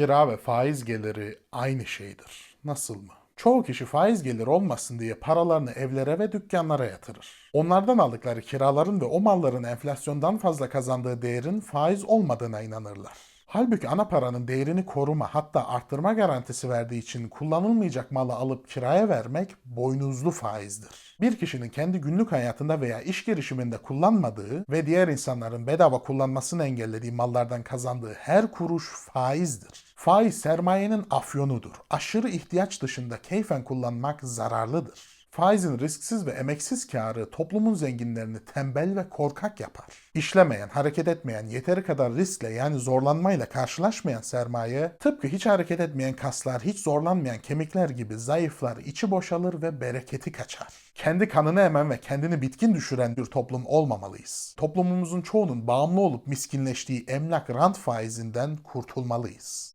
Kira ve faiz geliri aynı şeydir. Nasıl mı? Çoğu kişi faiz geliri olmasın diye paralarını evlere ve dükkanlara yatırır. Onlardan aldıkları kiraların ve o malların enflasyondan fazla kazandığı değerin faiz olmadığına inanırlar. Halbuki ana paranın değerini koruma hatta arttırma garantisi verdiği için kullanılmayacak malı alıp kiraya vermek boynuzlu faizdir. Bir kişinin kendi günlük hayatında veya iş girişiminde kullanmadığı ve diğer insanların bedava kullanmasını engellediği mallardan kazandığı her kuruş faizdir. Faiz sermayenin afyonudur. Aşırı ihtiyaç dışında keyfen kullanmak zararlıdır. Faizin risksiz ve emeksiz karı toplumun zenginlerini tembel ve korkak yapar. İşlemeyen, hareket etmeyen, yeteri kadar riskle yani zorlanmayla karşılaşmayan sermaye, tıpkı hiç hareket etmeyen kaslar, hiç zorlanmayan kemikler gibi zayıflar, içi boşalır ve bereketi kaçar. Kendi kanını emen ve kendini bitkin düşüren bir toplum olmamalıyız. Toplumumuzun çoğunun bağımlı olup miskinleştiği emlak rant faizinden kurtulmalıyız.